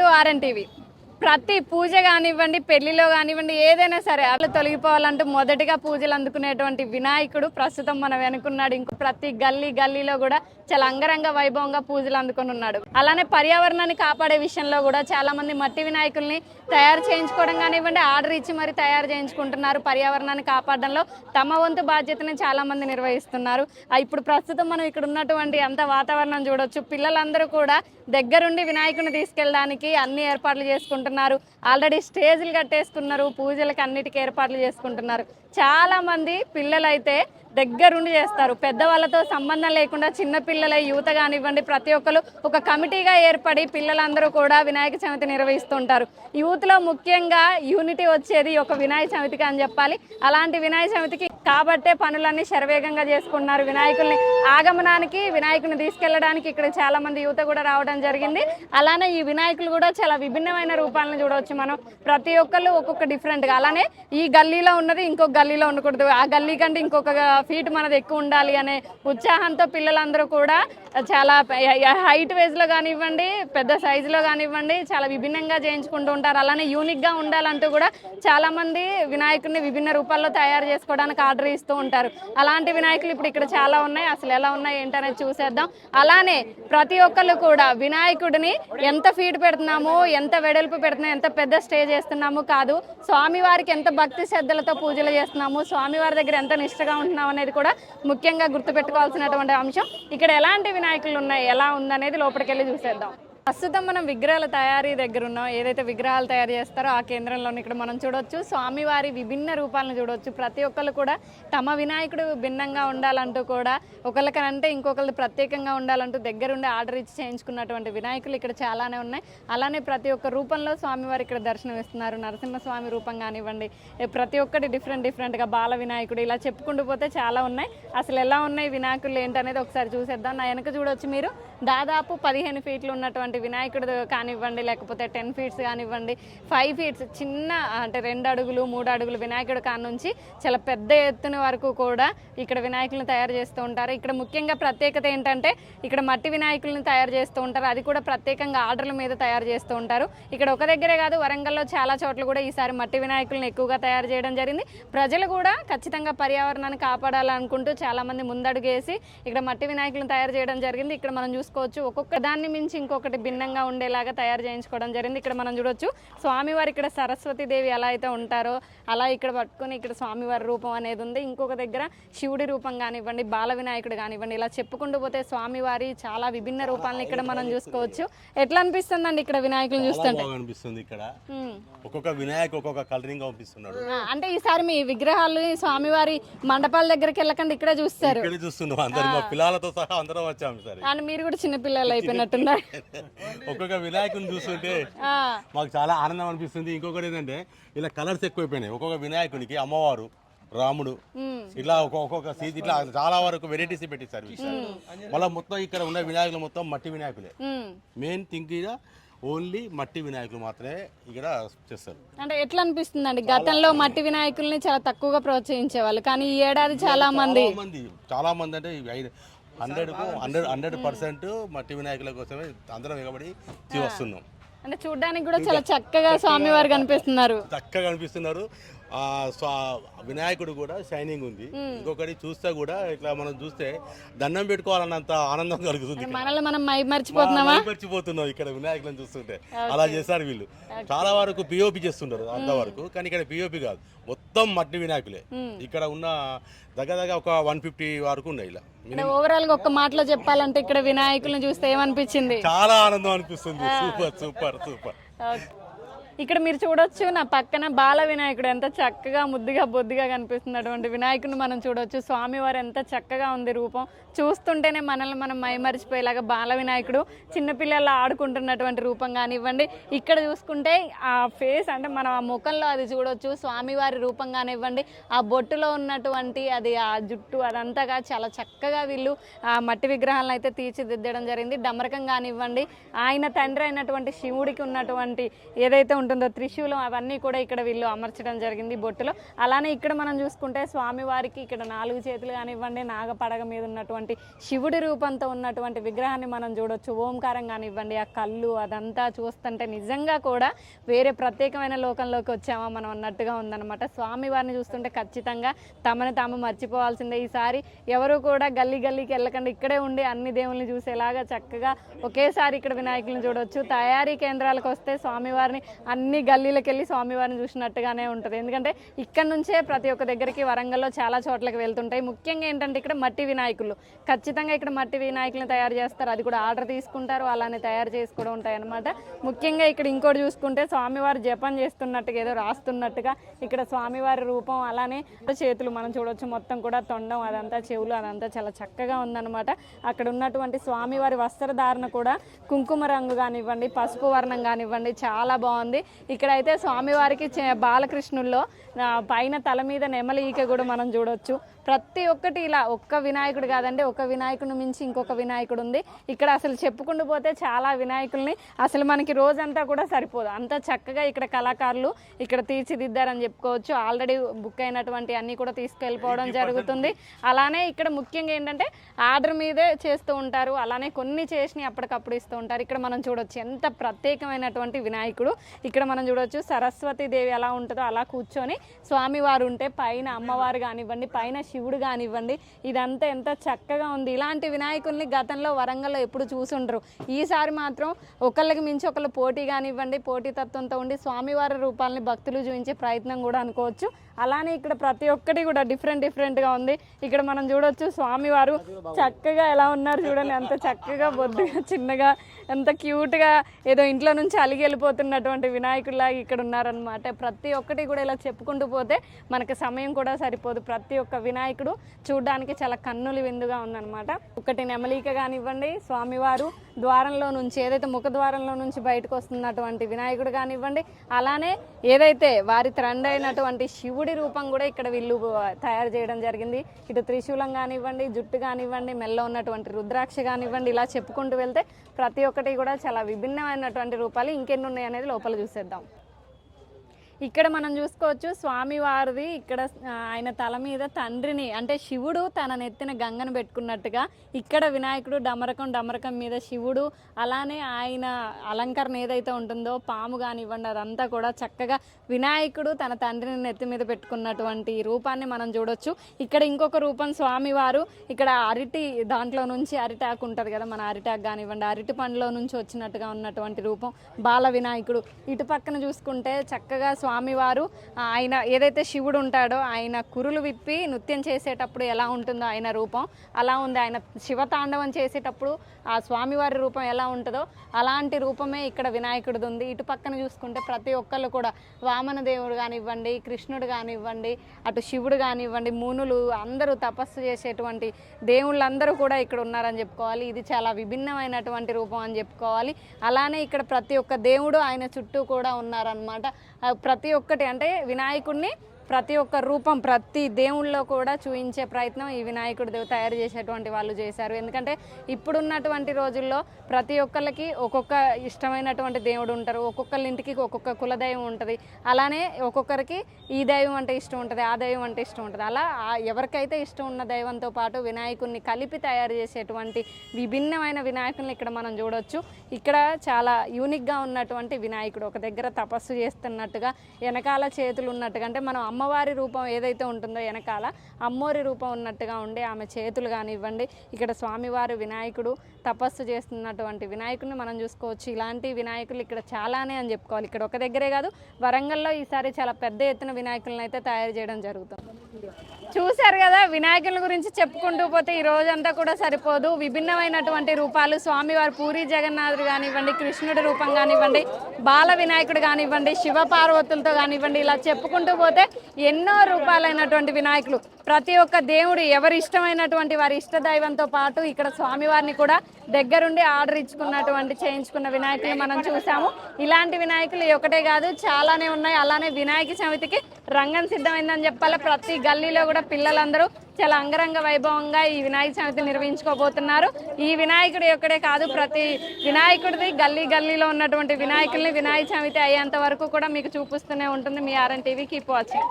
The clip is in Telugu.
To RN TV. ప్రతి పూజ కానివ్వండి పెళ్ళిలో కానివ్వండి ఏదైనా సరే అలా తొలగిపోవాలంటూ మొదటిగా పూజలు అందుకునేటువంటి వినాయకుడు ప్రస్తుతం మనం వెనుకున్నాడు. ఇంకో ప్రతి గల్లీ గల్లీలో కూడా చాలా అంగరంగ వైభవంగా పూజలు అందుకొని ఉన్నాడు. అలానే పర్యావరణాన్ని కాపాడే విషయంలో కూడా చాలా మంది మట్టి వినాయకుల్ని తయారు చేయించుకోవడం కానివ్వండి ఆర్డర్ ఇచ్చి మరి తయారు చేయించుకుంటున్నారు. పర్యావరణాన్ని కాపాడడంలో తమ వంతు బాధ్యతని చాలా మంది నిర్వహిస్తున్నారు. ఇప్పుడు ప్రస్తుతం మనం ఇక్కడ ఉన్నటువంటి అంత వాతావరణం చూడొచ్చు. పిల్లలందరూ కూడా దగ్గరుండి వినాయకుని తీసుకెళ్ళడానికి అన్ని ఏర్పాట్లు చేసుకుంటున్నారు ఆల్రెడీ స్టేజ్లు కట్టేసుకున్నారు. పూజలకు అన్నిటికీ ఏర్పాట్లు చేసుకుంటున్నారు. చాలా మంది పిల్లలైతే దగ్గరుండి చేస్తారు. పెద్దవాళ్ళతో సంబంధం లేకుండా చిన్న యూత యువత కానివ్వండి ప్రతి ఒక్కరు ఒక కమిటీగా ఏర్పడి పిల్లలందరూ కూడా వినాయక చవితి నిర్వహిస్తుంటారు. యూత్లో ముఖ్యంగా యూనిటీ వచ్చేది ఒక వినాయక చవితికి అని చెప్పాలి. అలాంటి వినాయక చవితికి కాబట్టే పనులన్నీ శరవేగంగా చేసుకున్నారు వినాయకుల్ని. ఆగమనానికి వినాయకుని తీసుకెళ్ళడానికి ఇక్కడ చాలా మంది యువత కూడా రావడం జరిగింది. అలానే ఈ వినాయకులు కూడా చాలా విభిన్నమైన రూపాలను చూడవచ్చు మనం. ప్రతి ఒక్కళ్ళు ఒక్కొక్క డిఫరెంట్గా. అలానే ఈ గల్లీలో ఉన్నది ఇంకొక గల్లీలో ఉండకూడదు. ఆ గల్లీ కంటే ఇంకొక ఫీట్ మనది ఎక్కువ ఉండాలి అనే ఉత్సాహంతో పిల్లలందరూ కూడా చాలా హైట్ వేజ్లో కానివ్వండి పెద్ద సైజులో కానివ్వండి చాలా విభిన్నంగా చేయించుకుంటూ ఉంటారు. అలానే యూనిక్గా ఉండాలంటూ కూడా చాలా మంది వినాయకుడిని విభిన్న రూపాల్లో తయారు చేసుకోవడానికి ఆర్డర్ ఇస్తూ ఉంటారు. అలాంటి వినాయకులు ఇప్పుడు ఇక్కడ చాలా ఉన్నాయి. అసలు ఎలా ఉన్నాయి ఏంటనేది చూసేద్దాం. అలానే ప్రతి ఒక్కళ్ళు కూడా వినాయకుడిని ఎంత ఫీడ్ పెడుతున్నాము ఎంత వెడల్పు పెడుతున్నాము ఎంత పెద్ద స్టేజ్ చేస్తున్నాము కాదు స్వామివారికి ఎంత భక్తి శ్రద్ధలతో పూజలు చేస్తున్నాము స్వామివారి దగ్గర ఎంత నిష్ఠగా ఉంటున్నాం అనేది కూడా ముఖ్యంగా గుర్తుపెట్టుకోవాల్సినటువంటి అంశం. ఇక్కడ ఎలాంటి వినాయకులు ఉన్నాయి ఎలా ఉందనేది లోపలికి వెళ్ళి చూసేద్దాం. ప్రస్తుతం మనం విగ్రహాల తయారీ దగ్గర ఉన్నాం. ఏదైతే విగ్రహాలు తయారు చేస్తారో ఆ కేంద్రంలోని ఇక్కడ మనం చూడొచ్చు. స్వామివారి విభిన్న రూపాలను చూడొచ్చు. ప్రతి ఒక్కరు కూడా తమ వినాయకుడు భిన్నంగా ఉండాలంటూ కూడా ఒకరికంటే ఇంకొకరు ప్రత్యేకంగా ఉండాలంటూ దగ్గరుండి ఆర్డర్ ఇచ్చి చేయించుకున్నటువంటి వినాయకులు ఇక్కడ చాలానే ఉన్నాయి. అలానే ప్రతి ఒక్క రూపంలో స్వామివారు ఇక్కడ దర్శనం ఇస్తున్నారు నరసింహస్వామి రూపం కానివ్వండి ప్రతి ఒక్కటి డిఫరెంట్ డిఫరెంట్గా బాల వినాయకుడు ఇలా చెప్పుకుంటూ పోతే చాలా ఉన్నాయి. అసలు ఎలా ఉన్నాయి వినాయకులు ఏంటనేది ఒకసారి చూసేద్దాం. నా వెనక చూడొచ్చు మీరు. దాదాపు పదిహేను ఫీట్లు ఉన్నటువంటి వినాయకుడు కానివ్వండి లేకపోతే టెన్ ఫీట్స్ కానివ్వండి ఫైవ్ ఫీట్స్ చిన్న అంటే రెండు అడుగులు మూడు అడుగులు వినాయకుడు కాని నుంచి చాలా పెద్ద ఎత్తున వరకు కూడా ఇక్కడ వినాయకులను తయారు చేస్తూ ఉంటారు. ఇక్కడ ముఖ్యంగా ప్రత్యేకత ఏంటంటే ఇక్కడ మట్టి వినాయకులను తయారు చేస్తూ ఉంటారు. అది కూడా ప్రత్యేకంగా ఆర్డర్ల మీద తయారు చేస్తూ ఉంటారు. ఇక్కడ ఒక దగ్గరే కాదు వరంగల్లో చాలా చోట్ల కూడా ఈసారి మట్టి వినాయకులను ఎక్కువగా తయారు చేయడం జరిగింది. ప్రజలు కూడా ఖచ్చితంగా పర్యావరణాన్ని కాపాడాలనుకుంటూ చాలా మంది ముందడుగేసి ఇక్కడ మట్టి వినాయకులను తయారు చేయడం జరిగింది. ఇక్కడ మనం చూసుకోవచ్చు ఒక్కొక్క దాన్ని మించి ఇంకొకటి భిన్నంగా ఉండేలాగా తయారు చేయించుకోవడం జరిగింది. ఇక్కడ మనం చూడొచ్చు స్వామివారి ఇక్కడ సరస్వతి దేవి ఎలా అయితే ఉంటారో అలా ఇక్కడ పట్టుకొని ఇక్కడ స్వామివారి రూపం అనేది ఉంది. ఇంకొక దగ్గర శివుడి రూపం కానివ్వండి బాల వినాయకుడు కానివ్వండి ఇలా చెప్పుకుంటూ పోతే స్వామివారి చాలా విభిన్న రూపాలను ఇక్కడ మనం చూసుకోవచ్చు. ఎట్లా అనిపిస్తుందండి ఇక్కడ వినాయకులను చాలా చూస్తుంటే? అనిపిస్తుంది ఇక్కడ. ఒక్కొక్క వినాయక్ ఒక్కొక్క కలరింగ్ అంటే ఈసారి మీ విగ్రహాలు స్వామివారి మండపాల దగ్గరికి వెళ్ళకండి ఇక్కడే చూస్తారు. ఇక్కడ చూస్తున్నాం అందరు. మా పిల్లలతో సహా అందరం వచ్చాము సరే అండ్ మీరు కూడా చిన్న పిల్లలు అయిపోయినట్టున్నారు. ఒక్కొక్క వినాయకుని చూస్తుంటే మాకు చాలా ఆనందం అనిపిస్తుంది. ఇంకొకటి ఏంటంటే ఇలా కలర్స్ ఎక్కువైపోయినాయి. ఒక్కొక్క వినాయకునికి అమ్మవారు రాముడు. ఇట్లా ఒక్కొక్క సీజ్ ఇట్లా చాలా వరకు వెరైటీస్ పెట్టిస్తారు ఈసారి మళ్ళీ మొత్తం ఇక్కడ ఉన్న వినాయకులు మొత్తం మట్టి వినాయకులే. మెయిన్ థింగ్ ఇక్కడ ఓన్లీ మట్టి వినాయకులు మాత్రమే ఇక్కడ చేస్తారు. అంటే ఎట్లా అనిపిస్తుందండి? గతంలో మట్టి వినాయకుల్ని చాలా తక్కువగా ప్రోత్సహించేవాళ్ళు. కానీ ఈ ఏడాది చాలా మంది చాలా మంది చాలా మంది అంటే హండ్రెడ్ హండ్రెడ్ హండ్రెడ్ పర్సెంట్ మట్టి వినాయకుల కోసమే అందరం ఎగబడి వస్తున్నాం. అంటే చూడడానికి కూడా చాలా చక్కగా స్వామివారు కనిపిస్తున్నారు. చక్కగా కనిపిస్తున్నారు వినాయకుడు కూడా షైనింగ్ ఉంది. ఇంకొకటి చూస్తే కూడా ఇట్లా మనం చూస్తే దండం పెట్టుకోవాలన్నంత ఆనందం కలుగుతుంది. మనల్ని మనం మర్చిపోతున్నామా? మర్చిపోతున్నాం ఇక్కడ వినాయకులను చూస్తుంటే. అలా చేశారు వీళ్ళు. చాలా వరకు పిఓపి చేస్తుంటారు అంతవరకు కానీ ఇక్కడ పిఓపి కాదు. మొత్తం మట్టి వినాయకులే. ఇక్కడ ఉన్న దగ్గర దగ్గర ఒక వన్ ఫిఫ్టీ వరకు ఉన్నాయి ఇలా. ఓవరాల్గా ఒక్క మాటలో చెప్పాలంటే ఇక్కడ వినాయకుల్ని చూస్తే ఏమనిపించింది? చాలా ఆనందం అనిపిస్తుంది. Super super super. ఇక్కడ మీరు చూడొచ్చు నా పక్కన బాల వినాయకుడు ఎంత చక్కగా ముద్దుగా బొద్దుగా కనిపిస్తున్నటువంటి వినాయకుడిని మనం చూడొచ్చు. స్వామివారు ఎంత చక్కగా ఉంది రూపం. చూస్తుంటేనే మనల్ని మనం మైమరిచిపోయేలాగా బాల వినాయకుడు చిన్నపిల్లలు ఆడుకుంటున్నటువంటి రూపం కానివ్వండి. ఇక్కడ చూసుకుంటే ఆ ఫేస్ అంటే మనం ఆ ముఖంలో అది చూడొచ్చు. స్వామివారి రూపం కానివ్వండి. ఆ బొట్టులో ఉన్నటువంటి అది ఆ జుట్టు అదంతాగా చాలా చక్కగా వీళ్ళు ఆ మట్టి విగ్రహాలను అయితే తీర్చిదిద్దడం జరిగింది. డమరకం కానివ్వండి. ఆయన తండ్రి అయినటువంటి శివుడికి ఉన్నటువంటి ఏదైతే ఉంటుందో త్రిశూలం అవన్నీ కూడా ఇక్కడ వీళ్ళు అమర్చడం జరిగింది బొట్టులో. అలానే ఇక్కడ మనం చూసుకుంటే స్వామివారికి ఇక్కడ నాలుగు చేతులు కానివ్వండి నాగపడగ మీద ఉన్నటువంటి శివుడి రూపంతో ఉన్నటువంటి విగ్రహాన్ని మనం చూడొచ్చు. ఓంకారం కానివ్వండి ఆ కళ్ళు అదంతా చూస్తుంటే నిజంగా కూడా వేరే ప్రత్యేకమైన లోకంలోకి వచ్చామా మనం అన్నట్టుగా ఉందన్నమాట. స్వామివారిని చూస్తుంటే ఖచ్చితంగా తమను తాము మర్చిపోవాల్సిందే. ఈసారి ఎవరు కూడా గల్లీ గల్లీకి వెళ్ళకుండా. ఇక్కడే ఉండి అన్ని దేవుల్ని చూసేలాగా చక్కగా ఒకేసారి ఇక్కడ వినాయకులను చూడొచ్చు. తయారీ కేంద్రాలకు వస్తే స్వామివారిని అన్ని గల్లీలకు వెళ్ళి స్వామివారిని చూసినట్టుగానే ఉంటుంది. ఎందుకంటే ఇక్కడ నుంచే ప్రతి ఒక్క దగ్గరికి వరంగల్లో చాలా చోట్లకి వెళ్తుంటాయి. ముఖ్యంగా ఏంటంటే ఇక్కడ మట్టి వినాయకులు. ఖచ్చితంగా ఇక్కడ మట్టి వినాయకులను తయారు చేస్తారు. అది కూడా ఆర్డర్ తీసుకుంటారు. అలానే తయారు చేసి కూడా ఉంటాయన్నమాట. ముఖ్యంగా ఇక్కడ ఇంకోటి చూసుకుంటే స్వామివారు జపం చేస్తున్నట్టుగా ఏదో రాస్తున్నట్టుగా ఇక్కడ స్వామివారి రూపం అలానే చేతులు మనం చూడొచ్చు. మొత్తం కూడా తొండం అదంతా చెవులు అదంతా చాలా చక్కగా ఉందన్నమాట. అక్కడ ఉన్నటువంటి స్వామివారి వస్త్రధారణ కూడా కుంకుమ రంగు కానివ్వండి పసుపు వర్ణం కానివ్వండి చాలా బాగుంది. ఇక్కడైతే స్వామివారికి చే- బాలకృష్ణుల్లో పైన తల మీద నెమలి ఈక కూడా మనం చూడొచ్చు. ప్రతి ఒక్కటి ఇలా ఒక్క వినాయకుడు కాదండి ఒక వినాయకుడు మించి ఇంకొక వినాయకుడు ఉంది. ఇక్కడ అసలు చెప్పుకుంటూ పోతే చాలా వినాయకుల్ని. అసలు మనకి రోజంతా కూడా సరిపోదు. అంత చక్కగా ఇక్కడ కళాకారులు ఇక్కడ తీర్చిదిద్దారని చెప్పుకోవచ్చు. ఆల్రెడీ బుక్ అయినటువంటి అన్నీ కూడా తీసుకెళ్ళిపోవడం జరుగుతుంది. అలానే ఇక్కడ ముఖ్యంగా ఏంటంటే ఆర్డర్ మీదే చేస్తూ ఉంటారు. అలానే కొన్ని చేసి అప్పటికప్పుడు ఇస్తూ ఉంటారు. ఇక్కడ మనం చూడొచ్చు ఎంత ప్రత్యేకమైనటువంటి వినాయకుడు. ఇక్కడ మనం చూడొచ్చు సరస్వతి దేవి ఎలా ఉంటుందో అలా కూర్చొని స్వామివారు ఉంటే పైన అమ్మవారు కానివ్వండి పైన శివుడు కానివ్వండి ఇదంతా ఎంత చక్కగా ఉంది. ఇలాంటి వినాయకుల్ని గతంలో వరంగల్లో ఎప్పుడు చూసుండరు. ఈసారి మాత్రం ఒకళ్ళకి మించి ఒకళ్ళు పోటీ కానివ్వండి పోటీ తత్వంతో ఉండి స్వామివారి రూపాలని భక్తులు చూపించే ప్రయత్నం కూడా అనుకోవచ్చు. అలానే ఇక్కడ ప్రతి ఒక్కటి కూడా డిఫరెంట్ డిఫరెంట్గా ఉంది. ఇక్కడ మనం చూడొచ్చు స్వామివారు చక్కగా ఎలా ఉన్నారు చూడండి. ఎంత చక్కగా బొద్దుగా చిన్నగా ఎంత క్యూట్గా ఏదో ఇంట్లో నుంచి అలిగి వెళ్ళిపోతున్నటువంటి వినాయకుడిలాగా ఇక్కడ ఉన్నారనమాట ప్రతి ఒక్కటి కూడా ఇలా చెప్పుకుంటూ పోతే మనకి సమయం కూడా సరిపోదు. ప్రతి ఒక్క వినాయకుడు చూడడానికి చాలా కన్నులు విందుగా ఉందన్నమాట. ఒకటి నెమలిక కానివ్వండి స్వామివారు ద్వారంలో నుంచి ఏదైతే ముఖ ద్వారంలో నుంచి బయటకు వస్తున్నటువంటి వినాయకుడు కానివ్వండి అలానే ఏదైతే వారి త్రండ్ అయినటువంటి శివుడి రూపం కూడా ఇక్కడ వీళ్ళు తయారు చేయడం జరిగింది. ఇటు త్రిశూలం కానివ్వండి జుట్టు కానివ్వండి మెల్ల ఉన్నటువంటి రుద్రాక్ష కానివ్వండి ఇలా చెప్పుకుంటూ వెళ్తే ప్రతి ఒక్కటి కూడా చాలా విభిన్నమైనటువంటి రూపాలు ఇంకెన్ని ఉన్నాయి అనేది లోపల చూసేద్దాం. ఇక్కడ మనం చూసుకోవచ్చు స్వామివారిది ఇక్కడ ఆయన తల మీద తండ్రిని అంటే శివుడు తన నెత్తిన గంగను పెట్టుకున్నట్టుగా ఇక్కడ వినాయకుడు డమరకం డమరకం మీద శివుడు అలానే ఆయన అలంకరణ ఏదైతే ఉంటుందో పాము కానివ్వండి అదంతా కూడా చక్కగా వినాయకుడు తన తండ్రిని నెత్తి మీద పెట్టుకున్నటువంటి రూపాన్ని మనం చూడొచ్చు. ఇక్కడ ఇంకొక రూపం స్వామివారు ఇక్కడ అరటి దాంట్లో నుంచి అరిటాకు ఉంటుంది కదా మన అరిటాకు కానివ్వండి అరటి పండులో నుంచి వచ్చినట్టుగా ఉన్నటువంటి రూపం బాల వినాయకుడు. ఇటు పక్కన చూసుకుంటే చక్కగా స్వామివారు ఆయన ఏదైతే శివుడు ఉంటాడో ఆయన కురులు విప్పి నృత్యం చేసేటప్పుడు ఎలా ఉంటుందో ఆయన రూపం అలా ఉంది. ఆయన శివతాండవం చేసేటప్పుడు ఆ స్వామివారి రూపం ఎలా ఉంటుందో అలాంటి రూపమే ఇక్కడ వినాయకుడిది ఉంది. ఇటు పక్కన చూసుకుంటే ప్రతి ఒక్కళ్ళు కూడా వామన దేవుడు కానివ్వండి కృష్ణుడు కానివ్వండి అటు శివుడు కానివ్వండి మునులు అందరూ తపస్సు చేసేటువంటి దేవుళ్ళందరూ కూడా ఇక్కడ ఉన్నారని చెప్పుకోవాలి. ఇది చాలా విభిన్నమైనటువంటి రూపం అని చెప్పుకోవాలి. అలానే ఇక్కడ ప్రతి ఒక్క దేవుడు ఆయన చుట్టూ కూడా ఉన్నారనమాట ఆ ప్రతి ఒక్కటి అంటే వినాయకుడిని ప్రతి ఒక్క రూపం ప్రతి దేవుళ్ళలో కూడా చూపించే ప్రయత్నం ఈ వినాయకుడి దేవు తయారు చేసేటువంటి వాళ్ళు చేశారు. ఎందుకంటే ఇప్పుడున్నటువంటి రోజుల్లో ప్రతి ఒక్కళ్ళకి ఒక్కొక్క ఇష్టమైనటువంటి దేవుడు ఉంటారు. ఒక్కొక్కళ్ళ ఇంటికి ఒక్కొక్క కులదైవం ఉంటుంది. అలానే ఒక్కొక్కరికి ఈ దైవం అంటే ఇష్టం ఉంటుంది ఆ దైవం అంటే ఇష్టం ఉంటుంది. అలా ఎవరికైతే ఇష్టం ఉన్న దైవంతో పాటు వినాయకుడిని కలిపి తయారు చేసేటువంటి విభిన్నమైన వినాయకుల్ని ఇక్కడ మనం చూడొచ్చు. ఇక్కడ చాలా యూనిక్గా ఉన్నటువంటి వినాయకుడు ఒక దగ్గర తపస్సు చేస్తున్నట్టుగా వెనకాల చేతులు ఉన్నట్టుగా అంటే మనం అమ్మవారి రూపం ఏదైతే ఉంటుందో వెనకాల అమ్మోరి రూపం ఉన్నట్టుగా ఉండి ఆమె చేతులు కానివ్వండి ఇక్కడ స్వామివారి వినాయకుడు తపస్సు చేస్తున్నటువంటి వినాయకుడిని మనం చూసుకోవచ్చు. ఇలాంటి వినాయకులు ఇక్కడ చాలానే అని చెప్పుకోవాలి. ఇక్కడ ఒక దగ్గరే కాదు వరంగల్లో ఈసారి చాలా పెద్ద ఎత్తున వినాయకులను అయితే తయారు చేయడం జరుగుతుంది. చూశారు కదా వినాయకుల గురించి చెప్పుకుంటూ పోతే ఈ రోజంతా కూడా సరిపోదు. విభిన్నమైనటువంటి రూపాలు స్వామివారి పూరి జగన్నాథుడు కానివ్వండి కృష్ణుడి రూపం కానివ్వండి బాల వినాయకుడు కానివ్వండి శివ పార్వతులతో కానివ్వండి ఇలా చెప్పుకుంటూ పోతే ఎన్నో రూపాలైనటువంటి వినాయకులు. ప్రతి ఒక్క దేవుడు ఎవరి ఇష్టమైనటువంటి వారి ఇష్ట దైవంతో పాటు ఇక్కడ స్వామివారిని కూడా దగ్గరుండి ఆర్డర్ ఇచ్చుకున్నటువంటి చేయించుకున్న వినాయకులు మనం చూసాము. ఇలాంటి వినాయకులు ఒకటే కాదు చాలానే ఉన్నాయి. అలానే వినాయక చవితికి రంగం సిద్ధమైందని చెప్పాలి. ప్రతి గల్లీలో కూడా పిల్లలందరూ చాలా అంగరంగ వైభవంగా ఈ వినాయక చవితి నిర్వహించుకోబోతున్నారు. ఈ వినాయకుడు ఒక్కడే కాదు ప్రతి వినాయకుడిది గల్లీ గల్లీలో ఉన్నటువంటి వినాయకుల్ని వినాయక చవితి అయ్యేంత వరకు కూడా మీకు చూపిస్తూనే ఉంటుంది. మీ ఆర్ఎన్ టీవీ కీప్ వాచింగ్